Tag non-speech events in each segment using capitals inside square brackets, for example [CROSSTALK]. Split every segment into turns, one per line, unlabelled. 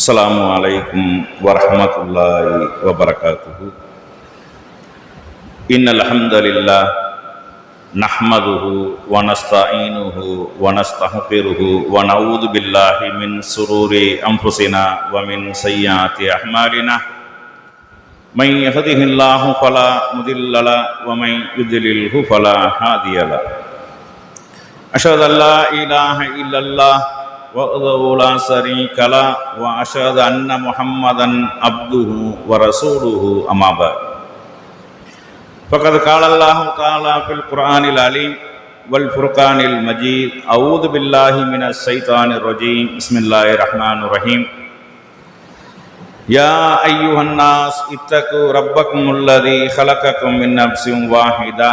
அஸ்லாம் வலைக்கும் வரமத்துல்லாஹி வபரகாத்து இன் அலஹம்துல்லா நஹ்மதுஹு வனஸ்தாயினுஹு வனஸ்தஹ்ஃபிருஹு வனஊது பில்லாஹி மின் சுரூரி அம்புசினா வமின் சையாத்தி அஹ்மாலினா من يهده الله فلا مضل له ومن يضلله فلا هادي له أشهد أن لا إله إلا الله وحده لا شريك له وأشهد أن محمدا عبده ورسوله أما بعد. فقد قال الله تعالى في القرآن العليم والفرقان المجيد أعوذ بالله من الشيطان الرجيم بسم الله الرحمن الرحيم. يا أيها الناس اتقوا ربكم الذي خلقكم من نفس واحدة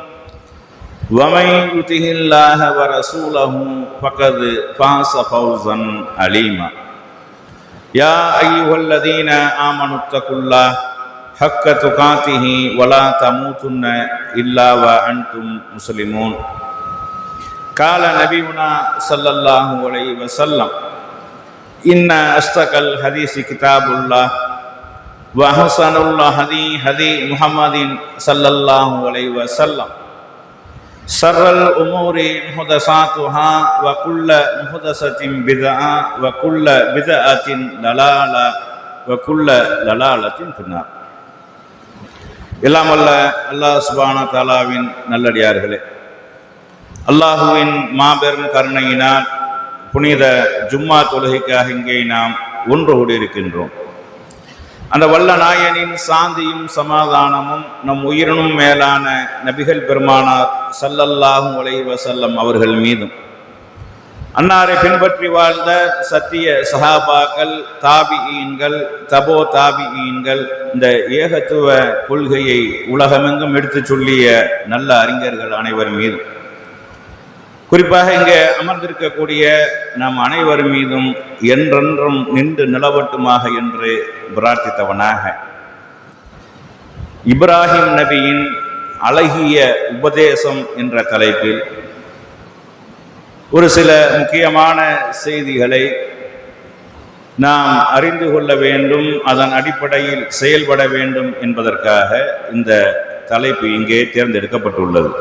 ومن يطع الله ورسوله فقد فاز فوزا عليما. يا ايها الذين امنوا اتقوا الله حق تقاته ولا تموتن الا وأنتم مسلمون. قال نبينا صلى الله عليه وسلم ان اصدق الحديث كتاب الله واحسن الهدي هدي محمد صلى الله عليه وسلم. شر الأمور محدثاتها وكل محدثة بدعة وكل بدعة ضلالة وكل ضلالة في النار எல்லாம் வல்ல அல்லாஹ் சுபானா தாலாவின் நல்லடியார்களே அல்லாஹுவின் மாபெரும் கருணையினால் புனித ஜும்மா தொழுகைக்காக இங்கே நாம் ஒன்று கூடியிருக்கின்றோம் அந்த வல்ல நாயனின் சாந்தியும் சமாதானமும் நம் உயிரினும் மேலான நபிகள் பெருமானார் சல்லல்லாஹும் உலை வசல்லம் அவர்கள் மீதும். அன்னாரை பின்பற்றி வாழ்ந்த சத்திய சஹாபாக்கள் தாபியீன்கள் தபோ தாபியீன்கள் இந்த ஏகத்துவ கொள்கையை உலகமெங்கும் எடுத்துச் சொல்லிய நல்ல அறிஞர்கள் அனைவர் மீதும். குறிப்பாக இங்கே அமர்ந்திருக்கக்கூடிய நம் அனைவர் மீதும் என்றென்றும் நின்று நிலவட்டுமாக என்று பிரார்த்தித்தவனாக. இப்ராஹிம் நபியின் அழகிய உபதேசம் என்ற தலைப்பில் ஒரு சில முக்கியமான செய்திகளை நாம் அறிந்து கொள்ள வேண்டும் அதன் அடிப்படையில் செயல்பட வேண்டும் என்பதற்காக இந்த தலைப்பு இங்கே தேர்ந்தெடுக்கப்பட்டுள்ளது.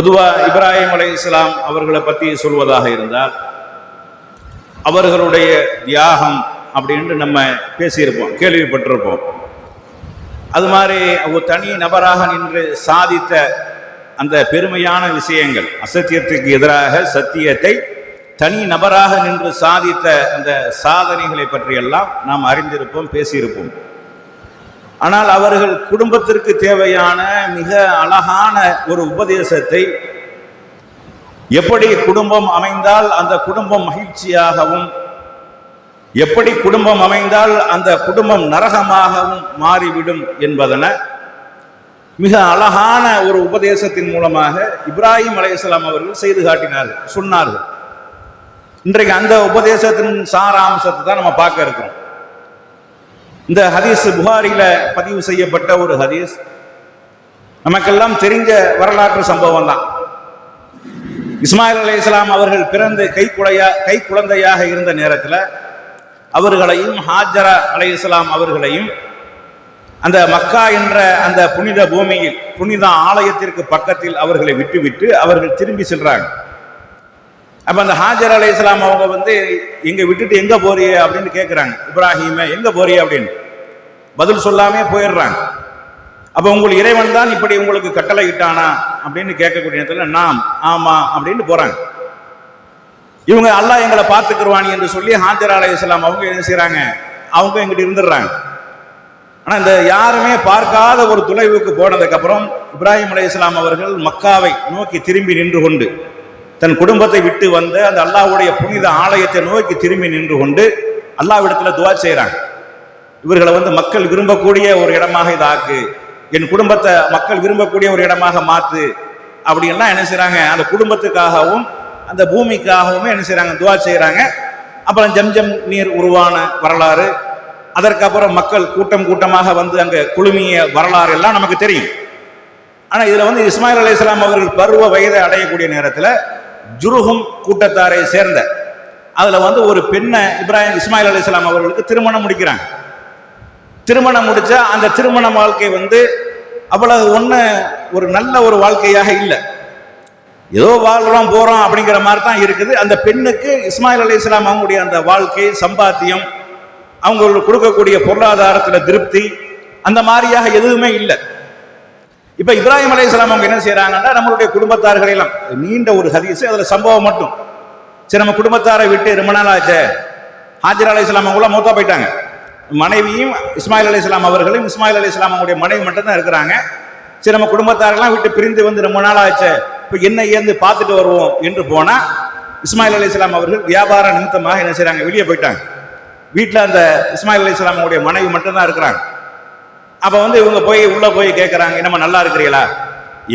பொதுவாக இப்ராஹிம் அலை இஸ்லாம் அவர்களை பற்றி சொல்வதாக இருந்தால் அவர்களுடைய தியாகம் அப்படின்ட்டு நம்ம பேசியிருப்போம் கேள்விப்பட்டிருப்போம். அது மாதிரி ஒரு தனி நபராக நின்று சாதித்த அந்த பெருமையான விஷயங்கள் அசத்தியத்துக்கு எதிராக சத்தியத்தை தனி நபராக நின்று சாதித்த அந்த சாதனைகளை பற்றியெல்லாம் நாம் அறிந்திருப்போம் பேசியிருப்போம். ஆனால் அவர்கள் குடும்பத்திற்கு தேவையான மிக அழகான ஒரு உபதேசத்தை எப்படி குடும்பம் அமைந்தால் அந்த குடும்பம் மகிழ்ச்சியாகவும் எப்படி குடும்பம் அமைந்தால் அந்த குடும்பம் நரகமாகவும் மாறிவிடும் என்பதென மிக அழகான ஒரு உபதேசத்தின் மூலமாக இப்ராஹிம் அலையாம் அவர்கள் செய்து காட்டினார்கள் சொன்னார்கள். இன்றைக்கு அந்த உபதேசத்தின் சாராம்சத்தை தான் நம்ம பார்க்க இருக்கிறோம். இந்த ஹதீஸ் புகாரில பதிவு செய்யப்பட்ட ஒரு ஹதீஸ். நமக்கெல்லாம் தெரிஞ்ச வரலாற்று சம்பவம் தான் இஸ்மாயில் அலி இஸ்லாம் அவர்கள் பிறந்து கை குழையா கை குழந்தையாக இருந்த நேரத்தில் அவர்களையும் ஹாஜரா அலை இஸ்லாம் அவர்களையும் அந்த மக்கா என்ற அந்த புனித பூமியில் புனித ஆலயத்திற்கு பக்கத்தில் அவர்களை விட்டுவிட்டு அவர்கள் திரும்பி செல்றாங்க. அப்ப அந்த ஹாஜர் அலை இஸ்லாம் அவங்க வந்து எங்க விட்டுட்டு எங்க போறிய? அப்படின்னு கேட்கிறாங்க இப்ராஹிம எங்க போறிய? அப்படின்னு. பதில் சொல்லாமே போயிடுறாங்க. அப்போ உங்கள் இறைவன் தான் இப்படி உங்களுக்கு கட்டளை இட்டானா அப்படின்னு கேட்கக்கூடிய நேரத்தில் நாம் ஆமா அப்படின்னு போறாங்க. இவங்க அல்லாஹ் எங்களை பார்த்துக்குருவானி என்று சொல்லி ஹாஜர் அலை இஸ்லாம் அவங்க என்ன செய்யறாங்க அவங்க எங்கிட்ட இருந்துடுறாங்க. ஆனால் இந்த யாருமே பார்க்காத ஒரு துளைவுக்கு போனதுக்கப்புறம் இப்ராஹிம் அலை இஸ்லாம் அவர்கள் மக்காவை நோக்கி திரும்பி நின்று கொண்டு தன் குடும்பத்தை விட்டு வந்த அந்த அல்லாஹ்வுடைய புனித ஆலயத்தை நோக்கி திரும்பி நின்று கொண்டு அல்லாவிடத்துல துவா செய்கிறாங்க இவர்களை வந்து மக்கள் விரும்பக்கூடிய ஒரு இடமாக இதாக்கு என் குடும்பத்தை மக்கள் விரும்பக்கூடிய ஒரு இடமாக மாற்று அப்படின்லாம் என்ன செய்கிறாங்க அந்த குடும்பத்துக்காகவும் அந்த பூமிக்காகவும் என்ன செய்கிறாங்க துவா செய்கிறாங்க அப்புறம் ஜம்ஜம் நீர் உருவான வரலாறு. அதற்கப்புறம் மக்கள் கூட்டம் கூட்டமாக வந்து அங்கே குழுமிய வரலாறு எல்லாம் நமக்கு தெரியும். ஆனால் இதில் வந்து இஸ்மாயில் இஸ்லாம் அவர்கள் பருவ வயதை அடையக்கூடிய நேரத்தில் ஜுருகும் கூட்டத்தாரை சேர்ந்த அதில் வந்து ஒரு பெண்ணை இப்ராஹிம் இஸ்மாயில் அலைஹிஸ்ஸலாம் அவர்களுக்கு திருமணம் முடிக்கிறாங்க. திருமணம் முடிச்சா அந்த திருமண வாழ்க்கை வந்து அவ்வளவு ஒன்று ஒரு நல்ல ஒரு வாழ்க்கையாக இல்லை. ஏதோ வாழ்கிறோம் போகிறோம் அப்படிங்கிற மாதிரி தான் இருக்குது. அந்த பெண்ணுக்கு இஸ்மாயில் அலி இஸ்லாம் அவங்களுடைய அந்த வாழ்க்கை சம்பாத்தியம் அவங்களுக்கு கொடுக்கக்கூடிய பொருளாதாரத்தில் திருப்தி அந்த மாதிரியாக எதுவுமே இல்லை. இப்போ இப்ராஹிம் அலி இஸ்லாம் அவங்க என்ன செய்கிறாங்கன்னா நம்மளுடைய குடும்பத்தார்களெல்லாம் நீண்ட ஒரு ஹதீஸ் அதில் சம்பவம் மட்டும். சரி நம்ம குடும்பத்தாரை விட்டு ரொம்ப நாள் ஆச்சே. ஹாஜர் அலி இஸ்லாம் அவங்களாம் மூத்தா போயிட்டாங்க. மனைவியும் இஸ்மாயில் அலி இஸ்லாம் அவர்களும் இஸ்மாயில் அலி இஸ்லாம் அவங்களுடைய மனைவி மட்டும்தான் இருக்கிறாங்க. சரி நம்ம குடும்பத்தாரெல்லாம் விட்டு பிரிந்து வந்து ரொம்ப நாள் ஆச்சு இப்போ என்ன ஏந்து பார்த்துட்டு வருவோம் என்று போனால் இஸ்மாயில் அலி இஸ்லாம் அவர்கள் வியாபார நிமித்தமாக என்ன செய்கிறாங்க வெளியே போயிட்டாங்க. வீட்டில் அந்த இஸ்மாயில் அலி இஸ்லாமுடைய மனைவி மட்டும்தான் இருக்கிறாங்க. அப்போ வந்து இவங்க போய் உள்ளே போய் கேட்குறாங்க என்னம்மா நல்லா இருக்கிறீங்களா?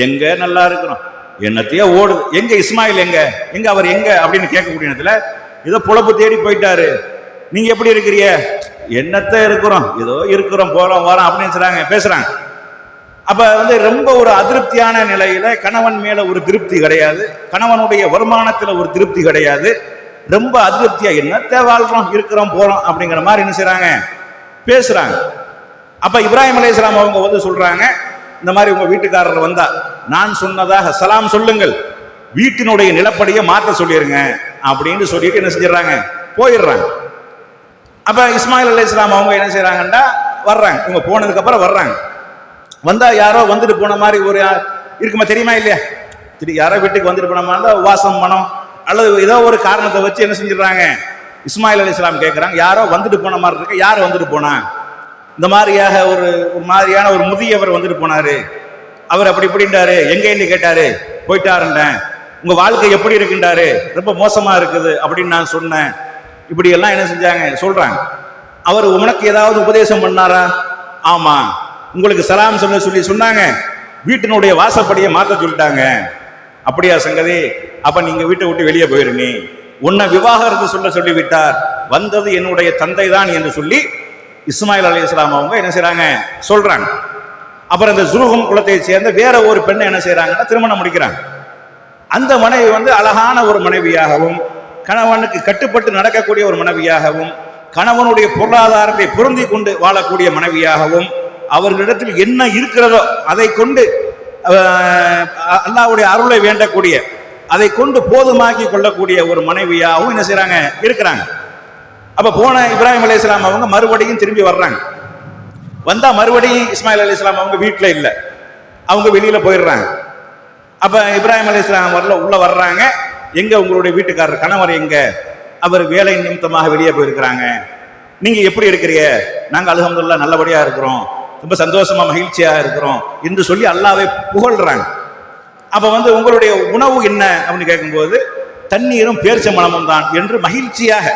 எங்கே நல்லா இருக்கிறோம். என்னத்தையோ ஓடுது. எங்கே இஸ்மாயில் எங்கே? எங்கே அவர் எங்கே? அப்படின்னு கேட்கக்கூடிய நேரத்துல ஏதோ புழப்பு தேடி போயிட்டாரு. நீங்கள் எப்படி இருக்கிறீ என்னத்தை இருக்கிறோம்? ஏதோ இருக்கிறோம் போறோம் வரோம் அப்படின்னு சொல்கிறாங்க பேசுறாங்க. அப்ப வந்து ரொம்ப ஒரு அதிருப்தியான நிலையில கணவன் மேல ஒரு திருப்தி கிடையாது கணவனுடைய வருமானத்துல ஒரு திருப்தி கிடையாது ரொம்ப அதிருப்தியா என்னத்தை வாழ்றோம் இருக்கிறோம் போறோம் அப்படிங்கிற மாதிரி என்ன செய்கிறாங்க பேசுறாங்க. அப்ப இப்ராஹிம் அலைஹிஸ்ஸலாம் அவங்க வந்து சொல்றாங்க இந்த மாதிரி உங்க வீட்டுக்காரர் வந்தா நான் சொன்னதாக சலாம் சொல்லுங்கள் வீட்டினுடைய நிலப்படியை மாற்ற சொல்லிடுங்க அப்படின்னு சொல்லிட்டு என்ன செஞ்சிடறாங்க? போயிடுறாங்க. அப்ப இஸ்மாயில் அலைஹிஸ்ஸலாம் அவங்க என்ன செய்றாங்கன்னா வர்றாங்க. இவங்க போனதுக்கு அப்புறம் வர்றாங்க. வந்தா யாரோ வந்துட்டு போன மாதிரி ஒரு இருக்குமா தெரியுமா இல்லையா? திடீ யாரோ வீட்டுக்கு வந்துட்டு போன மாதிரி உவாசம் வாசம் மனம் அல்லது ஏதோ ஒரு காரணத்தை வச்சு என்ன செஞ்சிடுறாங்க? இஸ்மாயில் இஸ்லாம் கேட்குறாங்க யாரோ வந்துட்டு போன மாதிரி இருக்கு. யார் வந்துட்டு போனா? இந்த மாதிரியாக ஒரு ஒரு மாதிரியான ஒரு முதியவர் வந்துட்டு போனாரு. அவர் அப்படி இப்படின்றாரு. எங்கேன்னு கேட்டார் கேட்டாரு? போயிட்டாருன்றேன் உங்க வாழ்க்கை எப்படி இருக்குன்றாரு? ரொம்ப மோசமா இருக்குது அப்படின்னு நான் சொன்னேன். இப்படி எல்லாம் என்ன செஞ்சாங்க? சொல்றாங்க. அவர் உனக்கு ஏதாவது உபதேசம் பண்ணாரா? ஆமா. உங்களுக்கு சலாம் சொல்ல சொல்லி சொன்னாங்க. வீட்டினுடைய வாசப்படியை மாத்த சொல்லிட்டாங்க. அப்படியா சங்கதி? அப்ப நீங்க வீட்டை விட்டு வெளியே போயிருங்க உன்னை விவாகரத்து சொல்ல சொல்லி விட்டார் வந்தது என்னுடைய தந்தை தான் என்று சொல்லி இஸ்மாயில் அலி இஸ்லாம் அவங்க என்ன செய்கிறாங்க சொல்றாங்க. அப்புறம் இந்த ஜுருகம் குலத்தை சேர்ந்த வேற ஒரு பெண்ணை என்ன செய்கிறாங்கன்னா திருமணம் முடிக்கிறாங்க. அந்த மனைவி வந்து அழகான ஒரு மனைவியாகவும் கணவனுக்கு கட்டுப்பட்டு நடக்கக்கூடிய ஒரு மனைவியாகவும் கணவனுடைய பொருளாதாரத்தை பொருந்தி கொண்டு வாழக்கூடிய மனைவியாகவும் அவர்களிடத்தில் என்ன இருக்கிறதோ அதை கொண்டு அல்லாவுடைய அருளை வேண்டக்கூடிய அதை கொண்டு போதுமாக்கி கொள்ளக்கூடிய ஒரு மனைவியாகவும் என்ன செய்கிறாங்க இருக்கிறாங்க. அப்போ போன இப்ராஹிம் அலைஹிஸ்ஸலாம் அவங்க மறுபடியும் திரும்பி வர்றாங்க. வந்தா மறுபடியும் இஸ்மாயில் அலைஹிஸ்ஸலாம் அவங்க வீட்டில் இல்லை. அவங்க வெளியில போயிடுறாங்க. அப்ப இப்ராஹிம் அலைஹிஸ்ஸலாம் வரல உள்ள வர்றாங்க. எங்க உங்களுடைய வீட்டுக்காரர் கணவர் எங்க? அவர் வேலை நிமித்தமாக வெளியே போயிருக்கிறாங்க. நீங்க எப்படி இருக்கிறீங்க? நாங்க அலகம்துல்லா நல்லபடியா இருக்கிறோம். ரொம்ப சந்தோஷமா மகிழ்ச்சியா இருக்கிறோம் என்று சொல்லி அல்லாவே புகழ்றாங்க. அப்ப வந்து உங்களுடைய உணவு என்ன அப்படின்னு கேட்கும்போது தண்ணீரும் பேர்ச்ச மனமும் தான் என்று மகிழ்ச்சியாக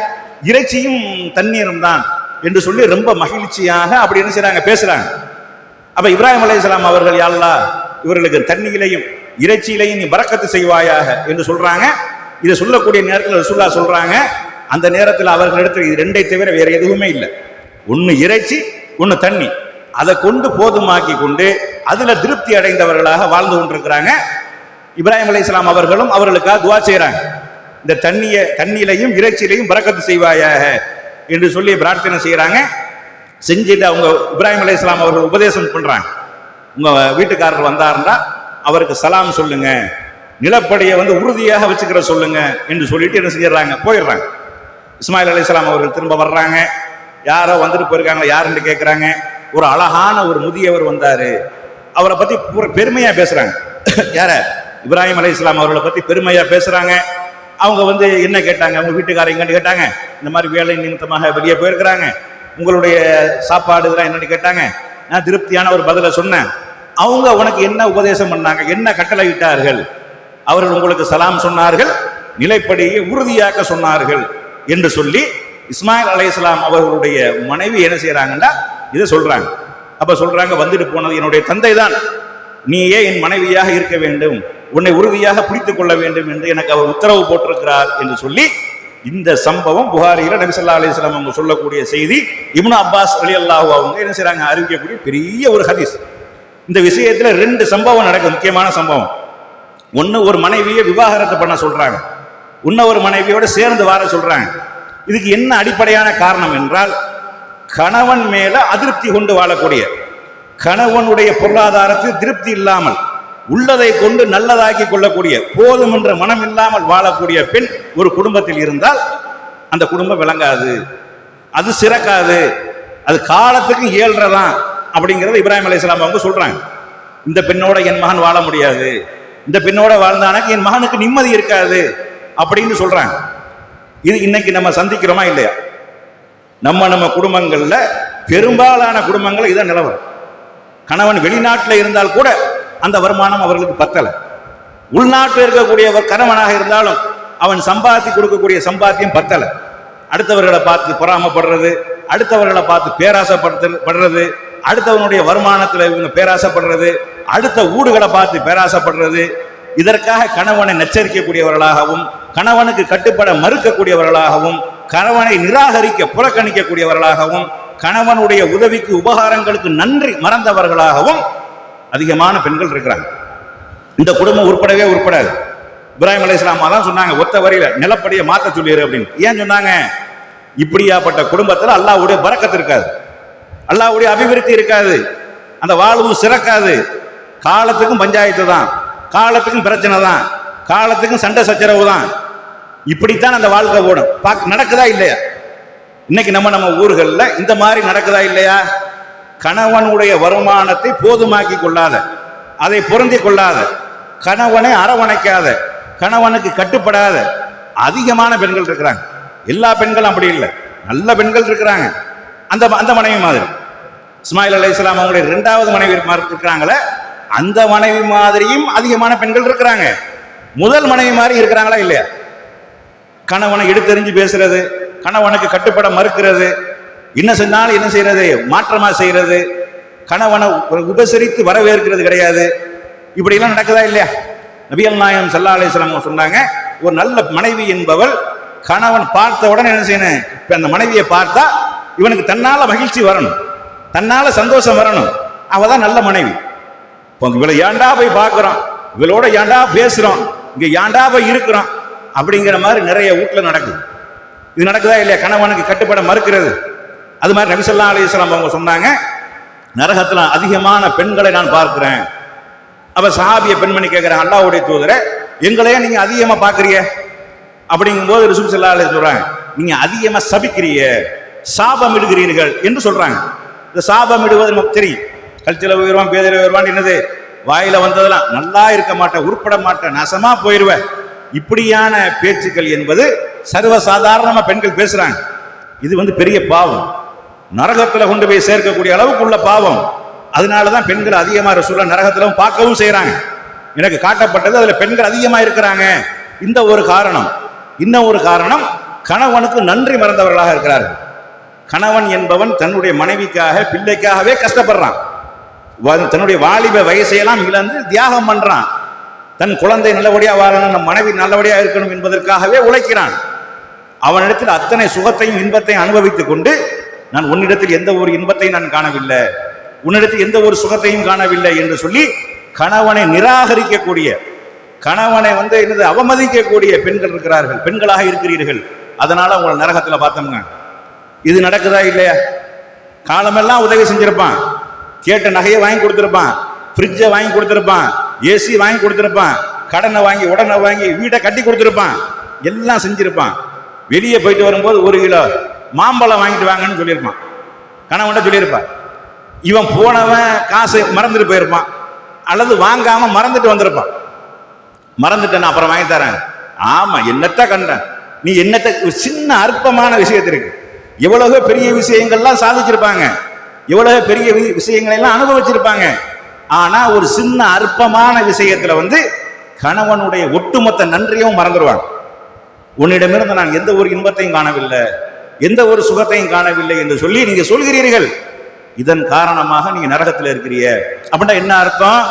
இறைச்சியும் தண்ணீரும் தான் என்று சொல்லி ரொம்ப மகிழ்ச்சியாக அப்படி என்ன செய்றாங்க? பேசுறாங்க. அப்ப இப்ராஹிம் அலைஹிஸ்ஸலாம் அவர்கள் யாழ்லா இவர்களுக்கு தண்ணியிலையும் இறைச்சியிலையும் நீ பறக்கத்து செய்வாயாக என்று சொல்றாங்க. இதை சொல்லக்கூடிய நேரத்தில் ரசுல்லா சொல்றாங்க. அந்த நேரத்தில் அவர்களிடத்தில் இது ரெண்டை தவிர வேற எதுவுமே இல்லை. ஒன்று இறைச்சி ஒன்று தண்ணி. அதை கொண்டு போதுமாக்கி கொண்டு அதில் திருப்தி அடைந்தவர்களாக வாழ்ந்து கொண்டிருக்கிறாங்க. இப்ராஹிம் இஸ்லாம் அவர்களும் அவர்களுக்காக துவா செய்கிறாங்க இந்த தண்ணியை தண்ணியிலையும் இறைச்சியிலையும் பறக்கத்து செய்வாயாக என்று சொல்லி பிரார்த்தனை செய்கிறாங்க செஞ்சுட்டு அவங்க இப்ராஹிம் இஸ்லாம் அவர்கள் உபதேசம் பண்ணுறாங்க உங்கள் வீட்டுக்காரர் வந்தாருன்னா அவருக்கு சலாம் சொல்லுங்க. நிலப்படையை வந்து உறுதியாக வச்சுக்கிற சொல்லுங்க என்று சொல்லிட்டு என்ன செஞ்சிடறாங்க போயிடுறாங்க. இஸ்மாயில் அலிஸ்லாம் அவர்கள் திரும்ப வர்றாங்க. யாரோ வந்துட்டு போயிருக்காங்க யாருன்னு கேட்குறாங்க ஒரு அழகான ஒரு முதியவர் வந்தார். அவரை பற்றி பூர- பெருமையாக பேசுகிறாங்க [COUGHS] யார? இப்ராஹிம் இஸ்லாம் அவர்களை பற்றி பெருமையாக பேசுகிறாங்க அவங்க வந்து என்ன கேட்டாங்க? அவங்க வீட்டுக்காரங்கன்னு கேட்டாங்க. இந்த மாதிரி வேலை நிமித்தமாக வெளியே போயிருக்கிறாங்க. உங்களுடைய சாப்பாடு இதெல்லாம் என்னன்னு கேட்டாங்க. நான் திருப்தியான ஒரு பதிலை சொன்னேன். அவங்க உனக்கு என்ன உபதேசம் பண்ணாங்க? என்ன கட்டளையிட்டார்கள்? அவர்கள் உங்களுக்கு சலாம் சொன்னார்கள் நிலைப்படியை உறுதியாக்க சொன்னார்கள் என்று சொல்லி இஸ்மாயில் அலைஹிஸ்ஸலாம் அவர்களுடைய மனைவி என்ன செய்றாங்கன்னா இதை சொல்றாங்க. அப்ப சொல்றாங்க வந்துட்டு போனது என்னுடைய தந்தை தான் நீயே என் மனைவியாக இருக்க வேண்டும். உன்னை உறுதியாக பிடித்துக் கொள்ள வேண்டும் என்று எனக்கு அவர் உத்தரவு போட்டிருக்கிறார் என்று சொல்லி இந்த சம்பவம் புகாரியில நபிசல்லா அலிஸ்லாம் அவங்க சொல்லக்கூடிய செய்தி. இப்னு அப்பாஸ் ரலியல்லாஹு அவங்க என்ன செய்கிறாங்க அறிவிக்கக்கூடிய பெரிய ஒரு ஹதீஸ். இந்த விஷயத்துல ரெண்டு சம்பவம் நடக்கும் முக்கியமான சம்பவம். ஒன்னு ஒரு மனைவியை விவாகரத்து பண்ண சொல்றாங்க. ஒரு மனைவியோட சேர்ந்து வார சொல்றாங்க. இதுக்கு என்ன அடிப்படையான காரணம் என்றால் கணவன் மேல அதிருப்தி கொண்டு வாழக்கூடிய கணவனுடைய பொருளாதாரத்தில் திருப்தி இல்லாமல் உள்ளதை கொண்டு நல்லதாக்கி கொள்ளக்கூடிய போதும் என்ற மனம் இல்லாமல் வாழக்கூடிய பெண் ஒரு குடும்பத்தில் இருந்தால் அந்த குடும்பம் விளங்காது. அது சிறக்காது. அது காலத்துக்கு இயல்றதான். அப்படிங்கிறத இப்ராஹிம் அலைஹிஸ்ஸலாம் அவங்க சொல்றாங்க. இந்த பெண்ணோட என் மகன் வாழ முடியாது. இந்த பெண்ணோட வாழ்ந்தானாக்கு என் மகனுக்கு நிம்மதி இருக்காது அப்படின்னு சொல்றாங்க. இது இன்னைக்கு நம்ம சந்திக்கிறோமா இல்லையா? நம்ம நம்ம குடும்பங்கள்ல பெரும்பாலான குடும்பங்கள் இதான் நிலவரம். கணவன் வெளிநாட்டில் இருந்தால் கூட அந்த வருமானம் அவர்களுக்கு பத்தலை. உள்நாட்டில் இருக்கக்கூடிய ஒரு கணவனாக இருந்தாலும் அவன் சம்பாத்தி கொடுக்கக்கூடிய சம்பாத்தியம் பத்தலை. அடுத்தவர்களை பார்த்து பொறாமப்படுறது அடுத்தவர்களை பார்த்து பேராசைப்படுத்து படுறது அடுத்தவனுடைய வருமானத்தில் இவங்க பேராசைப்படுறது அடுத்த ஊடுகளை பார்த்து பேராசைப்படுறது இதற்காக கணவனை நச்சரிக்கக்கூடியவர்களாகவும் கணவனுக்கு கட்டுப்பட மறுக்கக்கூடியவர்களாகவும் கணவனை நிராகரிக்க புறக்கணிக்கக்கூடியவர்களாகவும் கணவனுடைய உதவிக்கு உபகாரங்களுக்கு நன்றி மறந்தவர்களாகவும் அதிகமான பெண்கள் இருக்கிறாங்க. இந்த குடும்பம் உட்படவே உட்படாது இப்ராஹிம் அலைஹிஸ்ஸலாம் தான் சொன்னாங்க ஒத்த வரியில நிலப்படியை மாற்ற சொல்லிடு அப்படின்னு. ஏன் சொன்னாங்க? இப்படியாப்பட்ட குடும்பத்தில் அல்லாவுடைய பறக்கத்து இருக்காது. அல்லாவுடைய அபிவிருத்தி இருக்காது. அந்த வாழ்வு சிறக்காது. காலத்துக்கும் பஞ்சாயத்து தான். காலத்துக்கும் பிரச்சனை தான். காலத்துக்கும் சண்டை சச்சரவு தான். இப்படித்தான் அந்த வாழ்க்கை ஓடும். பார்க்க நடக்குதா இல்லையா? இன்னைக்கு நம்ம நம்ம ஊர்களில் இந்த மாதிரி நடக்குதா இல்லையா? கணவனுடைய வருமானத்தை போதுமாக்கி கொள்ளாத அதை பொருந்தி கொள்ளாத கணவனை அரவணைக்காத கணவனுக்கு கட்டுப்படாத அதிகமான பெண்கள் இருக்கிறாங்க. எல்லா பெண்களும் அப்படி இல்லை. நல்ல பெண்கள் இருக்கிறாங்க. அந்த அந்த மனைவி மாதிரி. இஸ்மாயில் அலை இஸ்லாம் அவங்களுடைய இரண்டாவது மனைவி இருக்கிறாங்களே அந்த மனைவி மாதிரியும் அதிகமான பெண்கள் இருக்கிறாங்க. முதல் மனைவி மாதிரி இருக்கிறாங்களா இல்லையா? கணவனை எடுத்தெறிஞ்சு பேசுறது கணவனுக்கு கட்டுப்பட மறுக்கிறது என்ன செஞ்சாலும் என்ன செய்யறது மாற்றமா செய்யறது கணவனை உபசரித்து வரவேற்கிறது கிடையாது. இப்படிலாம் நடக்குதா இல்லையா? நபியல் நாயம் சல்லா அலிஸ்லாம் சொன்னாங்க ஒரு நல்ல மனைவி என்பவள் கணவன் பார்த்த உடனே என்ன செய்யணும்? இப்ப அந்த மனைவியை பார்த்தா இவனுக்கு தன்னால் மகிழ்ச்சி வரணும். தன்னால் சந்தோஷம் வரணும். அவள் தான் நல்ல மனைவி. இப்போ இவளை ஏன்டா போய் பார்க்குறோம் இவளோட ஏன்டா பேசுகிறோம் இங்கே ஏன்டா போய் இருக்கிறோம் அப்படிங்கிற மாதிரி நிறைய வீட்டில் நடக்குது. இது நடக்குதா இல்லையா? கணவனுக்கு கட்டுப்பட மறுக்கிறது. அது மாதிரி நபிசல்லா அலிஸ்லாம் அவங்க சொன்னாங்க நரகத்தில் அதிகமான பெண்களை நான் பார்க்கிறேன். அவள் சஹாபிய பெண்மணி கேட்குறேன் அல்லாவுடைய தூதரை எங்களையே நீங்கள் அதிகமாக பார்க்குறிய அப்படிங்கும்போது ரிசுப் சல்லா அலி நீங்கள் அதிகமாக அதிகமா சாபம் இடுகிறீர்கள் என்று சொல்றாங்க. இந்த சாபம் இடுவது நமக்கு தெரியும். கழுத்தில் உயர்வான் பேதில் உயர்வான் என்னது? வாயில வந்ததெல்லாம் நல்லா இருக்க மாட்டேன் உருப்பட மாட்டேன் நாசமா போயிடுவேன். இப்படியான பேச்சுக்கள் என்பது சர்வசாதாரணமா பெண்கள் பேசுறாங்க. இது வந்து பெரிய பாவம். நரகத்துல கொண்டு போய் சேர்க்கக்கூடிய அளவுக்கு உள்ள பாவம். அதனாலதான் பெண்கள் அதிகமா சொல்ல நரகத்திலும் பார்க்கவும் செய்கிறாங்க எனக்கு காட்டப்பட்டது அதுல பெண்கள் அதிகமா இருக்கிறாங்க. இந்த ஒரு காரணம். இன்னும் ஒரு காரணம் கணவனுக்கு நன்றி மறந்தவர்களாக இருக்கிறார்கள். கணவன் என்பவன் தன்னுடைய மனைவிக்காக பிள்ளைக்காகவே கஷ்டப்படுறான். தன்னுடைய வாலிப வயசையெல்லாம் இழந்து தியாகம் பண்றான். தன் குழந்தை நல்லபடியா வாழணும் நம் மனைவி நல்லபடியா இருக்கணும் என்பதற்காகவே உழைக்கிறான். அவனிடத்தில் அத்தனை சுகத்தையும் இன்பத்தையும் அனுபவித்துக் கொண்டு நான் உன்னிடத்தில் எந்த ஒரு இன்பத்தையும் நான் காணவில்லை. உன்னிடத்தில் எந்த ஒரு சுகத்தையும் காணவில்லை என்று சொல்லி கணவனை நிராகரிக்கக்கூடிய கணவனை வந்து என்னது அவமதிக்கக்கூடிய பெண்கள் இருக்கிறார்கள். பெண்களாக இருக்கிறீர்கள். அதனால உங்களை நரகத்தில் பார்த்தோம்ங்க. இது நடக்குதா இல்லையா? காலமெல்லாம் உதவி செஞ்சிருப்பான். கேட்ட நகையை வாங்கி கொடுத்துருப்பான். ஃப்ரிட்ஜை வாங்கி கொடுத்துருப்பான். ஏசி வாங்கி கொடுத்துருப்பான். கடனை வாங்கி உடனே வாங்கி வீட்டை கட்டி கொடுத்துருப்பான். எல்லாம் செஞ்சிருப்பான். வெளியே போயிட்டு வரும்போது ஒரு கிலோ மாம்பழம் வாங்கிட்டு வாங்கன்னு சொல்லியிருப்பான். கணவன்ட்ட சொல்லியிருப்பான் இவன் போனவன் காசை மறந்துட்டு போயிருப்பான். அல்லது வாங்காம மறந்துட்டு வந்திருப்பான். மறந்துட்டேன் அப்புறம் வாங்கி தரேன். ஆமாம் என்னத்த கண்டேன் நீ என்னத்த ஒரு சின்ன அற்பமான விஷயத்திற்கு எவ்வளவோ பெரிய விஷயங்கள்லாம் சாதிச்சிருப்பாங்க. எவ்வளவோ பெரிய வி- விஷயங்களை எல்லாம் அனுபவிச்சிருப்பாங்க. ஆனா ஒரு சின்ன அற்பமான விஷயத்துல வந்து கணவனுடைய ஒட்டுமொத்த நன்றியும் மறந்துடுவாங்க உன்னிடமிருந்து நான் எந்த ஒரு இன்பத்தையும் காணவில்லை எந்த ஒரு சுகத்தையும் காணவில்லை என்று சொல்லி நீங்க சொல்கிறீர்கள். இதன் காரணமாக நீங்க நரகத்தில் இருக்கிறீங்க. அப்படின்னா என்ன அர்த்தம்?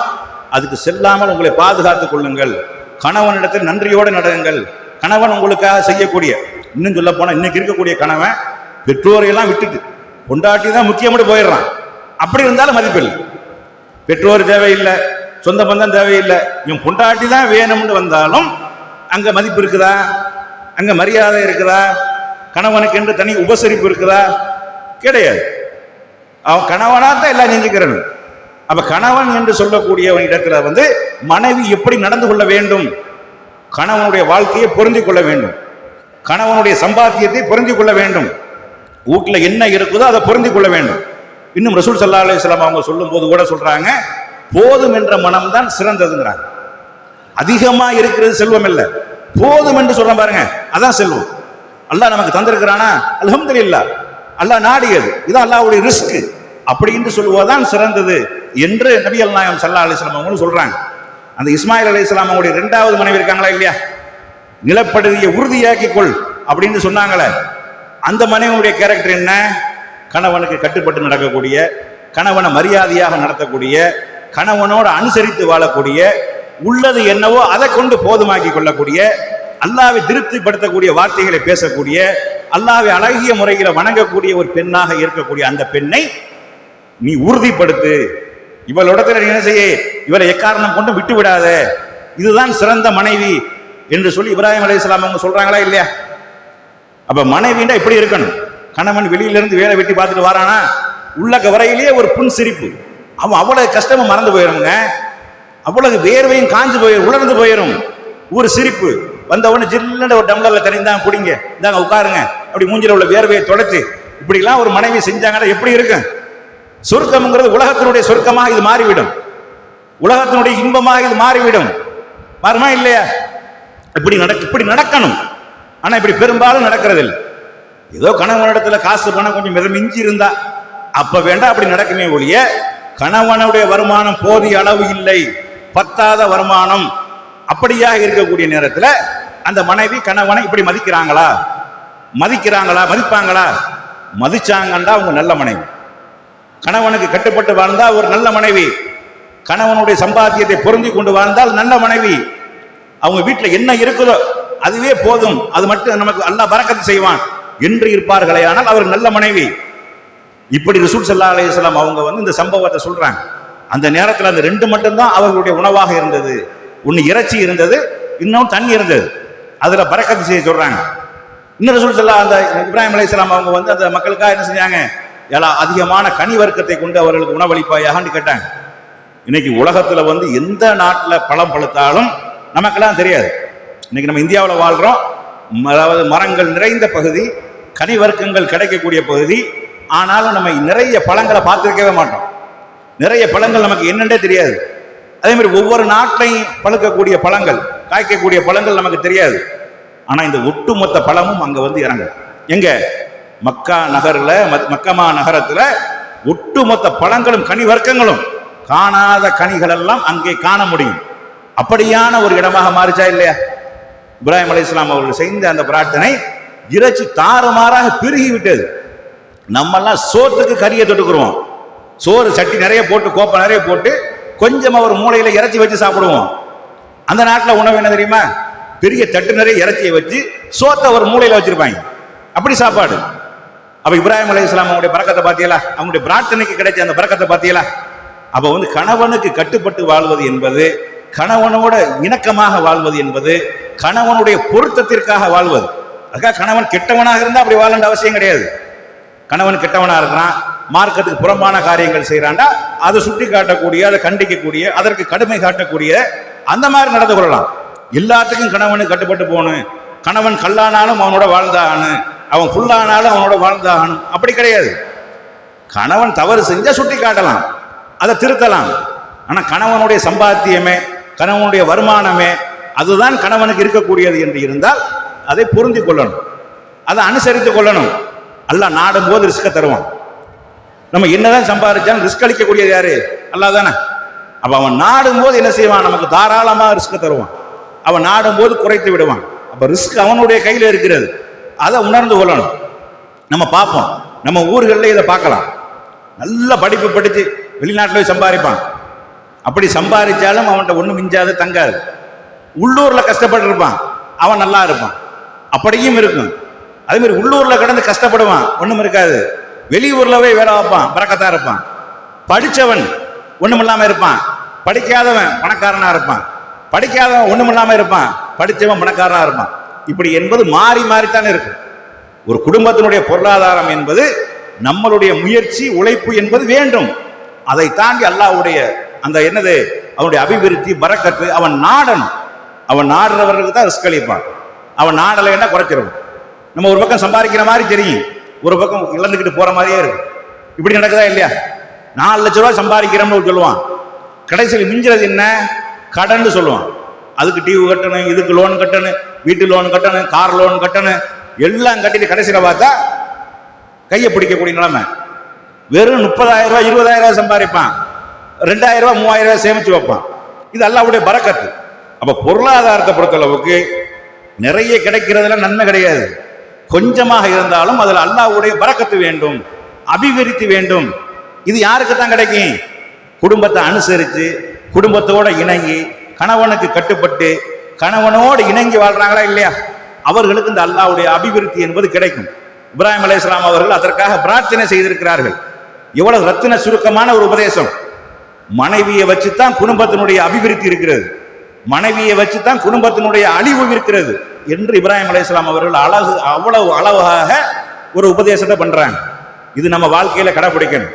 அதுக்கு செல்லாமல் உங்களை பாதுகாத்துக் கொள்ளுங்கள். கணவனிடத்தில் நன்றியோடு நடங்கள். கணவன் உங்களுக்காக செய்யக்கூடிய இன்னும் சொல்ல போனா இன்னைக்கு இருக்கக்கூடிய கணவன் பெற்றோரையெல்லாம் விட்டுட்டு பொண்டாட்டி தான் முக்கியமட்டு போயிடுறான். அப்படி இருந்தாலும் மதிப்பில்லை பெற்றோர் தேவையில்லை சொந்த பந்தம் தேவையில்லை. இவன் பொண்டாட்டி தான் வேணும்னு வந்தாலும் அங்கே மதிப்பு இருக்குதா? அங்கே மரியாதை இருக்குதா? கணவனுக்கு என்று தனி உபசரிப்பு இருக்குதா? கிடையாது. அவன் கணவனாக தான் எல்லாம் செஞ்சுக்கிறணும் அப்போ கணவன் என்று சொல்லக்கூடியவன் இடத்துல வந்து மனைவி எப்படி நடந்து கொள்ள வேண்டும்? கணவனுடைய வாழ்க்கையை பொருந்திக் கொள்ள வேண்டும். கணவனுடைய சம்பாத்தியத்தை பொருந்திக் கொள்ள வேண்டும். வீட்டில் என்ன இருக்குதோ அதை பொருந்தி கொள்ள வேண்டும். இன்னும் ரசூல் சல்லா அலிஸ்லாம் அவங்க சொல்லும் போது கூட சொல்றாங்க போதும் என்ற மனம் தான் சிறந்ததுங்கிறாங்க. அதிகமாக இருக்கிறது செல்வம் இல்லை. போதும் என்று சொல்றேன் பாருங்க அதான் செல்வம். அல்லாஹ் நமக்கு தந்திருக்கிறானா? அல்ஹம்துலில்லாஹ். அல்லாஹ் நாடியது. இதான் அல்லாவுடைய ரிஸ்க். அப்படின்னு சொல்லுவதுதான் சிறந்தது என்று நபி அல் நாயம் சல்லா அலிஸ்லாம் அவங்களும் சொல்றாங்க. அந்த இஸ்மாயில் அலி இஸ்லாம் அவங்களுடைய இரண்டாவது மனைவி இருக்காங்களா இல்லையா? நிலப்படுதியை உறுதியாக்கி கொள் அப்படின்னு சொன்னாங்களே. அந்த மனைவியுடைய கேரக்டர் என்ன? கணவனுக்கு கட்டுப்பட்டு நடக்கக்கூடிய கணவனை மரியாதையாக நடத்தக்கூடிய கணவனோடு அனுசரித்து வாழக்கூடிய உள்ளது என்னவோ அதை கொண்டு போதுமாக்கி கொள்ளக்கூடிய அல்லாவை திருப்திப்படுத்தக்கூடிய வார்த்தைகளை பேசக்கூடிய அல்லாவை அழகிய முறையில் வணங்கக்கூடிய ஒரு பெண்ணாக இருக்கக்கூடிய அந்த பெண்ணை நீ உறுதிப்படுத்து. இவளிடத்துல நீ என்ன செய்ய? இவரை எக்காரணம் கொண்டு விட்டு விடாத இதுதான் சிறந்த மனைவி என்று சொல்லி இப்ராஹிம் அலைஹிஸ்ஸலாம் அவங்க சொல்றாங்களா இல்லையா? அப்ப மனைவிண்டா இப்படி இருக்கணும். கணவன் வெளியிலிருந்து வேலை வெட்டி பார்த்துட்டு வரானா? உள்ளக்க வரையிலேயே ஒரு புன் சிரிப்பு. அவன் அவ்வளவு கஷ்டமும் மறந்து போயிருங்க. அவ்வளவு வேர்வையும் காஞ்சு போயிடும் உலர்ந்து போயிடும் ஒரு சிரிப்பு. வந்தவொடனே ஜில்லுன்னு ஒரு டம்ளர்ல தண்ணி குடிங்க. இந்தாங்க உட்காருங்க. அப்படி மூஞ்சில உள்ள வேர்வையை தொடச்சு இப்படிலாம் ஒரு மனைவி செஞ்சாங்கன்னா எப்படி இருக்கும்? சொர்க்கம்ங்கிறது உலகத்தினுடைய சொர்க்கமாக இது மாறிவிடும். உலகத்தினுடைய இன்பமாக இது மாறிவிடும். மாறுமா இல்லையா? இப்படி நடக்க இப்படி நடக்கணும். ஆனா இப்படி பெரும்பாலும் நடக்கிறது இல்லை ஏதோ கணவனிடத்துல காசு பணம் கொஞ்சம் மித மிஞ்சி இருந்தா அப்ப வேண்டாம் அப்படி நடக்குமே ஒழிய கணவனுடைய வருமானம் போதிய அளவு இல்லை பத்தாத வருமானம் அப்படியாக இருக்கக்கூடிய நேரத்தில் அந்த மனைவி கணவனை இப்படி மதிக்கிறாங்களா? மதிக்கிறாங்களா? மதிப்பாங்களா? மதிச்சாங்கண்டா அவங்க நல்ல மனைவி. கணவனுக்கு கட்டுப்பட்டு வாழ்ந்தால் ஒரு நல்ல மனைவி. கணவனுடைய சம்பாத்தியத்தை பொருந்தி கொண்டு வாழ்ந்தால் நல்ல மனைவி. அவங்க வீட்டில் என்ன இருக்குதோ அதுவே போதும். அது மட்டும் நமக்கு அல்லாஹ் பறக்கத்து செய்வான். என்று இருப்பார்களே ஆனால் அவர் நல்ல மனைவி. இப்படி ரிசூல் சல்லா அலையம் அவங்க வந்து இந்த சம்பவத்தை சொல்றாங்க. அந்த நேரத்தில் அந்த ரெண்டு மட்டும்தான் அவர்களுடைய உணவாக இருந்தது. ஒன்று இறைச்சி இருந்தது இன்னும் தண்ணி இருந்தது. அதில் பறக்கத்து செய்ய சொல்றாங்க. இன்னும் ரசூல் சல்லா அந்த இப்ராஹிம் அலையாம் அவங்க வந்து அந்த மக்களுக்காக என்ன செஞ்சாங்க? எல்லா அதிகமான கனி வர்க்கத்தை கொண்டு அவர்களுக்கு உணவளிப்பாயாகன்னு கேட்டாங்க. இன்னைக்கு உலகத்தில் வந்து எந்த நாட்டில் பழம் பழுத்தாலும் நமக்கெல்லாம் தெரியாது. இன்னைக்கு நம்ம இந்தியாவில் வாழ்கிறோம் அதாவது மரங்கள் நிறைந்த பகுதி கனி வர்க்கங்கள் கிடைக்கக்கூடிய பகுதி. ஆனாலும் நம்ம நிறைய பழங்களை பார்த்துருக்கவே மாட்டோம். நிறைய பழங்கள் நமக்கு என்னென்றே தெரியாது. அதே மாதிரி ஒவ்வொரு நாட்டிலையும் பழுக்கக்கூடிய பழங்கள் காய்க்கக்கூடிய பழங்கள் நமக்கு தெரியாது. ஆனா இந்த ஒட்டுமொத்த பழமும் அங்க வந்து இறங்கும். எங்க? மக்கா நகர்ல மக்கமா நகரத்துல ஒட்டுமொத்த பழங்களும் கனி வர்க்கங்களும் காணாத கனிகள் எல்லாம் அங்கே காண முடியும். அப்படியான ஒரு இடமாக மாறிச்சா இல்லையா? இப்ராஹிம் அலைஹிஸ்ஸலாம் அவர்கள் செய்த அந்த பிரார்த்தனை இறைச்சி தாறுமாறாக பெருகி விட்டது நம்மெல்லாம் சோத்துக்கு கறியை தொட்டுக்கிறோம் சோறு சட்டி நிறைய போட்டு கோப்பை நிறைய போட்டு கொஞ்சம் அவர் மூளையில் இறைச்சி வச்சு சாப்பிடுவோம். அந்த நாட்டில் உணவு என்ன தெரியுமா? பெரிய தட்டு நிறைய இறைச்சியை வச்சு சோத்தை அவர் மூளையில் வச்சிருப்பாங்க. அப்படி சாப்பாடு. அப்போ இப்ராஹிம் அலி இஸ்லாம் அவங்களுடைய பறக்கத்தை பார்த்தீங்களா? அவங்களுடைய பிரார்த்தனைக்கு கிடைச்ச அந்த பறக்கத்தை பார்த்தீங்களா? அப்போ வந்து கணவனுக்கு கட்டுப்பட்டு வாழ்வது என்பது கணவனோட இணக்கமாக வாழ்வது என்பது கணவனுடைய பொருத்தத்திற்காக வாழ்வது. அதுக்காக கணவன் கெட்டவனாக இருந்தால் அப்படி வாழ அவசியம் கிடையாது. கணவன் கெட்டவனாக இருக்கிறான் மார்க்கத்துக்கு புறம்பான காரியங்கள் செய்கிறான்டா அதை சுட்டி காட்டக்கூடிய அதை கண்டிக்கக்கூடிய அதற்கு கடுமை காட்டக்கூடிய அந்த மாதிரி நடந்து கொள்ளலாம். எல்லாத்துக்கும் கணவனுக்கு கட்டுப்பட்டு போகணும். கணவன் கல்லானாலும் அவனோட வாழ்ந்தாகணும். அவன் ஃபுல்லானாலும் அவனோட வாழ்ந்தாகணும். அப்படி கிடையாது. கணவன் தவறு செஞ்சால் சுட்டி காட்டலாம். அதை திருத்தலாம். ஆனால் கணவனுடைய சம்பாத்தியமே கணவனுடைய வருமானமே அதுதான் கணவனுக்கு இருக்கக்கூடியது என்று இருந்தால் அதை பொருந்தி கொள்ளணும். அதை அனுசரித்து கொள்ளணும். அல்ல நாடும் போது ரிஸ்க தருவான். நம்ம என்னதான் சம்பாதிச்சாலும் ரிஸ்க் அளிக்கக்கூடியது யாரு? அல்லாஹ் தானே. அப்ப அவன் நாடும் போது என்ன செய்வான்? நமக்கு தாராளமாக ரிஸ்க் தருவான். அவன் நாடும் போது குறைத்து விடுவான். அப்ப ரிஸ்க் அவனுடைய கையில் இருக்கிறது. அதை உணர்ந்து கொள்ளணும். நம்ம பார்ப்போம். நம்ம ஊர்களில் இதை பார்க்கலாம். நல்ல படிப்பு படித்து வெளிநாட்டில் சம்பாதிப்பான். அப்படி சம்பாதிச்சாலும் அவன்கிட்ட ஒன்றும் மிஞ்சாது தங்காது. உள்ளூரில் கஷ்டப்பட்டு இருப்பான் அவன் நல்லா இருப்பான். அப்படியும் இருக்கும். அதே மாதிரி உள்ளூரில் கடந்து கஷ்டப்படுவான். ஒன்றும் இருக்காது. வெளியூரில் போய் வேலை வைப்பான் பறக்கத்தான் இருப்பான். படித்தவன் ஒன்றும் இல்லாமல் இருப்பான். படிக்காதவன் பணக்காரனாக இருப்பான். படிக்காதவன் ஒன்றும் இல்லாமல் இருப்பான். படித்தவன் பணக்காரனாக இருப்பான். இப்படி என்பது மாறி மாறித்தானே இருக்கும். ஒரு குடும்பத்தினுடைய பொருளாதாரம் என்பது நம்மளுடைய முயற்சி உழைப்பு என்பது வேண்டும். அதை தாண்டி அல்லாவுடைய அந்த என்னது? அவனுடைய அபிவிருத்தி பறக்கத்து அவன் நாடன். அவன் நாடுறவர்களுக்கு தான் ரிஸ்க் அளிப்பான். அவன் நாடலைன்னா குறைச்சிருவான் நம்ம ஒரு பக்கம் சம்பாதிக்கிற மாதிரி தெரியும். ஒரு பக்கம் இழந்துக்கிட்டு போற மாதிரியே இருக்கும். இப்படி நடக்குதா இல்லையா? நாலு லட்ச ரூபாய் சம்பாதிக்கிறோம்னு சொல்லுவான். கடைசியில் மிஞ்சுறது என்ன? கடன்னு சொல்லுவான். அதுக்கு டிவி கட்டணும் இதுக்கு லோன் கட்டணும் வீட்டு லோன் கட்டணும் கார் லோன் கட்டணும். எல்லாம் கட்டிட்டு கடைசியில் பார்த்தா கையை பிடிக்கக்கூடிய நிலைமை. வெறும் முப்பதாயிரம் ரூபாய் இருபதாயிரம் ரூபாய் சம்பாதிப்பான். ரெண்டாயிரம் ரூபாய் மூவாயிரம் ரூபாய் சேமிச்சு வைப்பான். இது அல்லாவுடைய பறக்கத்து அப்ப பொருளாதாரத்தை பொறுத்தளவுக்கு நிறைய கிடைக்கிறதுல நன்மை கிடையாது. கொஞ்சமாக இருந்தாலும் அதில் அல்லாவுடைய பறக்கத்து வேண்டும் அபிவிருத்தி வேண்டும். இது யாருக்கு தான் கிடைக்கும்? குடும்பத்தை அனுசரித்து குடும்பத்தோடு இணங்கி கணவனுக்கு கட்டுப்பட்டு கணவனோடு இணங்கி வாழ்றாங்களா இல்லையா? அவர்களுக்கு இந்த அல்லாவுடைய அபிவிருத்தி என்பது கிடைக்கும். இப்ராஹிம் அலைஹிஸ்ஸலாம் அவர்கள் அதற்காக பிரார்த்தனை செய்திருக்கிறார்கள். எவ்வளவு ரத்தின சுருக்கமான ஒரு உபதேசம். மனைவியை வச்சு தான் குடும்பத்தினுடைய அபிவிருத்தி இருக்கிறது. மனைவியை வச்சு தான் குடும்பத்தினுடைய அழிவு இருக்கிறது என்று இப்ராஹிம் அலைஹிஸ்ஸலாம் அவர்கள் அழகு அவ்வளவு அளவாக ஒரு உபதேசத்தை பண்றாங்க. இது நம்ம வாழ்க்கையில கடைபிடிக்கணும்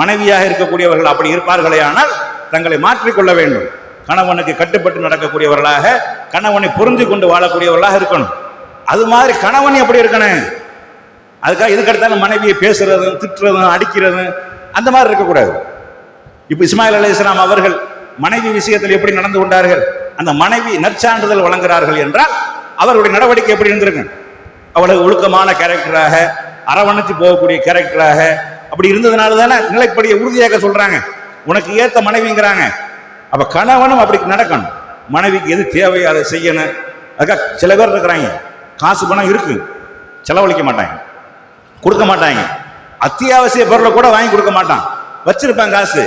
மனைவியாக இருக்கக்கூடியவர்கள் அப்படி இருப்பார்களே ஆனால் தங்களை மாற்றிக்கொள்ள வேண்டும். கணவனுக்கு கட்டுப்பட்டு நடக்கக்கூடியவர்களாக கணவனை புரிந்து கொண்டு வாழக்கூடியவர்களாக இருக்கணும். அது மாதிரி கணவன் எப்படி இருக்கணும்? அதுக்காக இதுக்கடுத்தாலும் மனைவியை பேசுறதும் திட்டுறதும் அடிக்கிறதும் அந்த மாதிரி இருக்கக்கூடாது. இப்போ இஸ்மாயில் அலி இஸ்லாம் அவர்கள் மனைவி விஷயத்தில் எப்படி நடந்து கொண்டார்கள்? அந்த மனைவி நற்சான்றிதழ் வழங்குகிறார்கள் என்றால் அவருடைய நடவடிக்கை எப்படி இருந்திருக்கு அவ்வளவு ஒழுக்கமான கேரக்டராக அரவணைச்சு போகக்கூடிய கேரக்டராக அப்படி இருந்ததுனால தானே நிலைப்படியை உறுதியாக சொல்றாங்க. உனக்கு ஏத்த மனைவிங்கிறாங்க. அப்ப கணவனும் அப்படி நடக்கணும். மனைவிக்கு எது தேவையோ அதை செய்யணும். அதுக்காக சில பேர் இருக்கிறாங்க. காசு பணம் இருக்கு. செலவழிக்க மாட்டாங்க. கொடுக்க மாட்டாங்க. அத்தியாவசிய பொருளை கூட வாங்கி கொடுக்க மாட்டான். வச்சிருப்பான் காசு.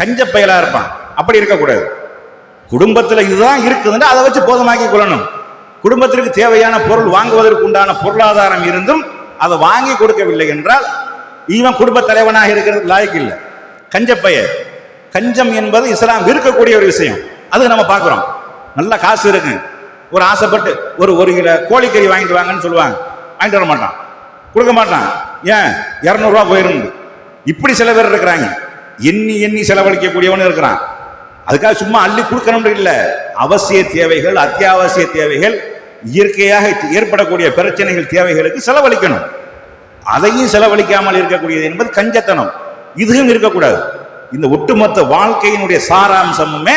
கஞ்ச இருப்பான். அப்படி இருக்கக்கூடாது. குடும்பத்தில் இதுதான் இருக்குதுன்னா அதை வச்சு போதமாக்கி கொள்ளணும். குடும்பத்திற்கு தேவையான பொருள் வாங்குவதற்கு உண்டான பொருளாதாரம் இருந்தும் அதை வாங்கி கொடுக்கவில்லை என்றால் இவன் குடும்ப தலைவனாக இருக்கிறது லாய்க்கு இல்லை. கஞ்சப்பைய கஞ்சம் என்பது இஸ்லாம் இருக்கக்கூடிய ஒரு விஷயம். அது நம்ம பார்க்குறோம். நல்ல காசு இருக்கு. ஒரு ஆசைப்பட்டு ஒரு ஒரு கிலோ கோழிக்கறி வாங்கிட்டு வாங்கன்னு சொல்லுவாங்க. வாங்கிட்டு வர மாட்டான். கொடுக்க மாட்டான். ஏன்? இரநூறுவா போயிருந்து இப்படி சில பேர் இருக்கிறாங்க. எண்ணி எண்ணி செலவழிக்கக்கூடியவனும் இருக்கிறான். அதுக்காக சும்மா அள்ளி கொடுக்கணும் இல்லை. அவசிய தேவைகள் அத்தியாவசிய தேவைகள் இயற்கையாக ஏற்படக்கூடிய பிரச்சனைகள் தேவைகளுக்கு செலவழிக்கணும். அதையும் செலவழிக்காமல் இருக்கக்கூடியது என்பது கஞ்சத்தனம். இதுவும் இருக்கக்கூடாது. இந்த ஒட்டுமொத்த வாழ்க்கையினுடைய சாராம்சமுமே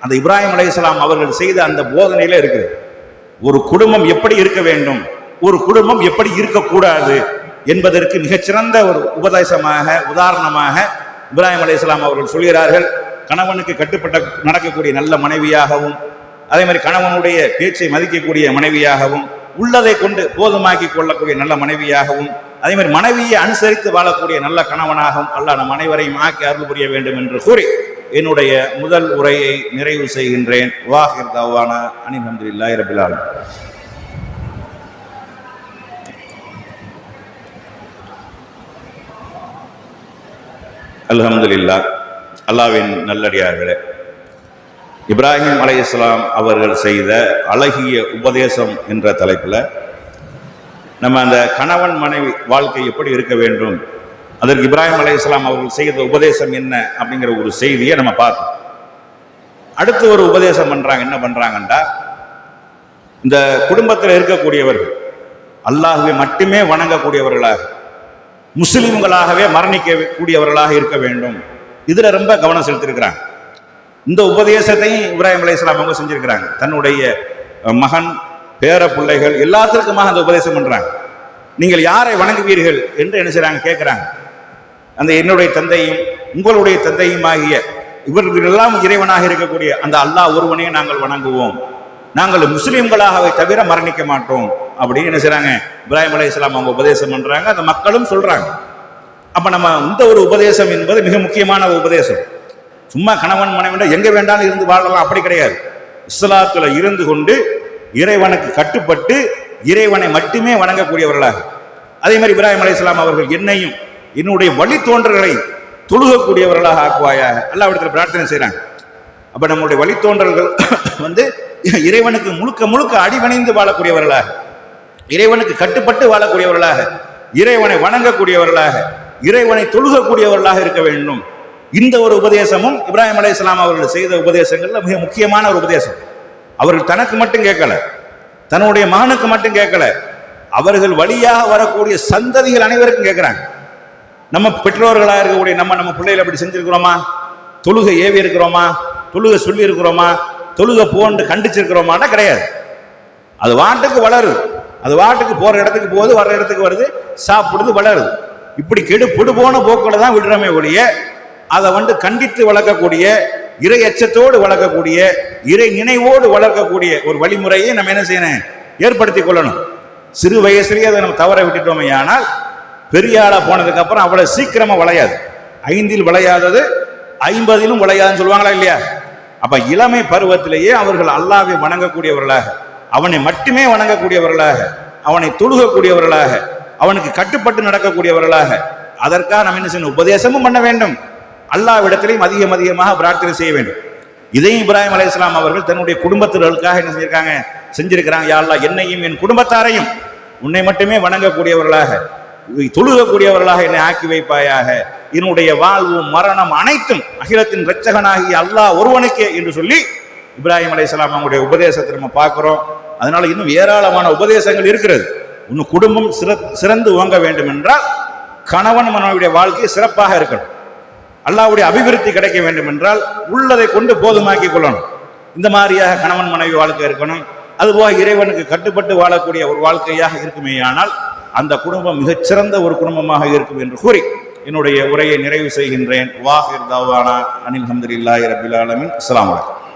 அந்த இப்ராஹிம் அலையாம் அவர்கள் செய்த அந்த போதனையில இருக்குது. ஒரு குடும்பம் எப்படி இருக்க வேண்டும்? ஒரு குடும்பம் எப்படி இருக்கக்கூடாது? என்பதற்கு மிகச்சிறந்த ஒரு உபதேசமாக உதாரணமாக இப்ராஹிம் இஸ்லாம் அவர்கள் சொல்கிறார்கள் கணவனுக்கு கட்டுப்பட்ட நடக்கக்கூடிய நல்ல மனைவியாகவும் அதே மாதிரி கணவனுடைய பேச்சை மதிக்கக்கூடிய மனைவியாகவும் உள்ளதை கொண்டு போதுமாக்கி கொள்ளக்கூடிய நல்ல மனைவியாகவும் அதே மாதிரி மனைவியை அனுசரித்து வாழக்கூடிய நல்ல கணவனாகவும் அல்ல நம் அனைவரையும் ஆக்கி அருள் புரிய வேண்டும் என்று கூறி என்னுடைய முதல் உரையை நிறைவு செய்கின்றேன். வாஹிர் தவான அனில் அஹமதுல்லாஹி ரபில் ஆலமீன் அல்லாவின் நல்லடியார்களே இப்ராஹிம் அலை இஸ்லாம் அவர்கள் செய்த அழகிய உபதேசம் என்ற தலைப்பில் நம்ம அந்த கணவன் மனைவி வாழ்க்கை எப்படி இருக்க வேண்டும் அதற்கு இப்ராஹிம் அலைஹிஸ்ஸலாம் அவர்கள் செய்த உபதேசம் என்ன அப்படிங்கிற ஒரு செய்தியை நம்ம பார்த்தோம். அடுத்து ஒரு உபதேசம் பண்ணுறாங்க என்ன பண்றாங்கன்றா இந்த குடும்பத்தில் இருக்கக்கூடியவர்கள் அல்லாஹுவை மட்டுமே வணங்கக்கூடியவர்களாக முஸ்லீம்களாகவே மரணிக்க கூடியவர்களாக இருக்க வேண்டும். இதில் ரொம்ப கவனம் செலுத்தியிருக்கிறாங்க. இந்த உபதேசத்தையும் இப்ராஹிம் அலைஹிஸ்ஸலாம் அவங்க செஞ்சிருக்கிறாங்க. தன்னுடைய மகன் பேர பிள்ளைகள் எல்லாத்திற்குமாக அந்த உபதேசம் பண்ணுறாங்க நீங்கள் யாரை வணங்குவீர்கள் என்று என்ன செய்கிறாங்க கேட்குறாங்க அந்த என்னுடைய தந்தையும் உங்களுடைய தந்தையும் ஆகிய இவர்களெல்லாம் இறைவனாக இருக்கக்கூடிய அந்த அல்லாஹ் ஒருவனையும் நாங்கள் வணங்குவோம். நாங்கள் முஸ்லீம்களாகவே தவிர மரணிக்க மாட்டோம். அப்படின்னு என்ன செய்றாங்க? இப்ராஹிம் அலை இஸ்லாம் அவங்க உபதேசம் பண்றாங்க. அந்த மக்களும் சொல்றாங்க. அப்ப நம்ம இந்த ஒரு உபதேசம் என்பது மிக முக்கியமான உபதேசம். சும்மா கணவன் மனைவி எங்க வேண்டாலும் இருந்து வாழலாம். அப்படி கிடையாது. இஸ்லாத்துல இருந்து கொண்டு இறைவனுக்கு கட்டுப்பட்டு இறைவனை மட்டுமே வணங்கக்கூடியவர்களாக. அதே மாதிரி இப்ராஹிம் இஸ்லாம் அவர்கள் என்னையும் என்னுடைய வழித்தோன்றல்களை தொழுகக்கூடியவர்களாக ஆக்குவாயாக. அல்லாவிடத்தில் பிரார்த்தனை செய்கிறாங்க அப்போ நம்மளுடைய வழித்தோன்றல்கள் வந்து இறைவனுக்கு முழுக்க முழுக்க அடிவணிந்து வாழக்கூடியவர்களாக. இறைவனுக்கு கட்டுப்பட்டு வாழக்கூடியவர்களாக இறைவனை வணங்கக்கூடியவர்களாக இறைவனை தொழுகக்கூடியவர்களாக இருக்க வேண்டும். இந்த ஒரு உபதேசமும் இப்ராஹிம் இஸ்லாம் அவர்கள் செய்த உபதேசங்கள்ல மிக முக்கியமான ஒரு உபதேசம். அவர்கள் தனக்கு மட்டும் கேட்கல. தன்னுடைய மகனுக்கு மட்டும் கேட்கல. அவர்கள் வழியாக வரக்கூடிய சந்ததிகள் அனைவருக்கும் கேட்குறாங்க. நம்ம பெற்றோர்களாக இருக்கக்கூடிய நம்ம நம்ம பிள்ளைகள் அப்படி செஞ்சுருக்கிறோமா? தொழுகை ஏவி இருக்கிறோமா? தொழுகை சொல்லி இருக்கிறோமா? தொழுகை போன்று கண்டிச்சிருக்கிறோமான்னா கிடையாது. அது வாட்டுக்கு வளருது அது வாட்டுக்கு போகிற இடத்துக்கு போகுது வர்ற இடத்துக்கு வருது சாப்பிடுது வளருது. இப்படி கெடு பொடு போன போக்கில் தான் விடுறமே ஒழிய அதை வந்து கண்டித்து வளர்க்கக்கூடிய இறை அச்சத்தோடு வளர்க்கக்கூடிய இறை நினைவோடு வளர்க்கக்கூடிய ஒரு வழிமுறையை நம்ம என்ன செய்யணும்? ஏற்படுத்தி கொள்ளணும். சிறு வயசுலேயே அதை நம்ம தவற விட்டுட்டோமே ஆனால் பெரிய ஆளா போனதுக்கு அப்புறம் அவ்வளவு வளையாது. ஐந்தில் விளையாதது ஐம்பதிலும் விளையாதுன்னு சொல்லுவாங்களா இல்லையா? அப்போ இளமை பருவத்திலேயே அவர்கள் அல்லாவை வணங்கக்கூடியவர்களாக. அவனை மட்டுமே வணங்கக்கூடியவர்களாக அவனை தொழுகக்கூடியவர்களாக அவனுக்கு கட்டுப்பட்டு நடக்கக்கூடியவர்களாக அதற்காக நம்ம என்ன செய்யணும்? உபதேசமும் பண்ண வேண்டும். அல்லாவிடத்திலையும் அதிகம் அதிகமாக பிரார்த்தனை செய்ய வேண்டும். இதையும் இப்ராஹிம் இஸ்லாம் அவர்கள் தன்னுடைய குடும்பத்தினர்களுக்காக என்ன செஞ்சிருக்காங்க? செஞ்சிருக்கிறாங்க. யாழ்லா என்னையும் என் குடும்பத்தாரையும் உன்னை மட்டுமே வணங்கக்கூடியவர்களாக தொழுகக்கூடியவர்களாக என்னை ஆக்கி வைப்பாயாக. என்னுடைய வாழ்வு மரணம் அனைத்தும் அகிலத்தின் இரட்சகனாகிய அல்லாஹ் ஒருவனுக்கே என்று சொல்லி இப்ராஹிம் அலையாம் அவங்களுடைய உபதேசத்தை நம்ம பார்க்குறோம். அதனால இன்னும் ஏராளமான உபதேசங்கள் இருக்கிறது. இன்னும் குடும்பம் சிற சிறந்து ஓங்க வேண்டும் என்றால் கணவன் மனைவியுடைய வாழ்க்கை சிறப்பாக இருக்கணும். அல்லாவுடைய அபிவிருத்தி கிடைக்க வேண்டும் என்றால் உள்ளதை கொண்டு போதுமாக்கி கொள்ளணும். இந்த மாதிரியாக கணவன் மனைவி வாழ்க்கை இருக்கணும். அதுபோக இறைவனுக்கு கட்டுப்பட்டு வாழக்கூடிய ஒரு வாழ்க்கையாக இருக்குமேயானால் அந்த குடும்பம் மிகச்சிறந்த ஒரு குடும்பமாக இருக்கும் என்று கூறி என்னுடைய உரையை நிறைவு செய்கின்றேன். வாஹிர் தவானா அனில் ஹம்துலில்லாஹி ரபில் ஆலமின். அஸ்லாம் வலைக்கம்